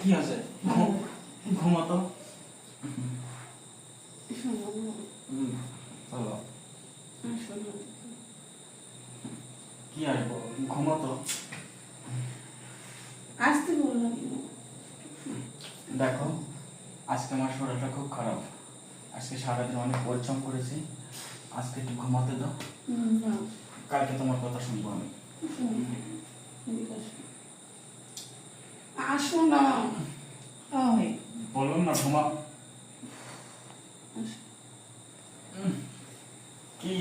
কি আছে ঘুমাতো শোনো না হুম বলো আর শোনো না। কি আর ঘুমাতো আসতে বলল দেখো আজকে আমার শরীরটা খুব খারাপ। আজকে সারাদিন অনেক পরিশ্রম করেছি। আজকে একটু ঘুমাতে দাও। কালকে তোমার কথা শুনব আমি। আসো না। বলুন না ঘুমা কি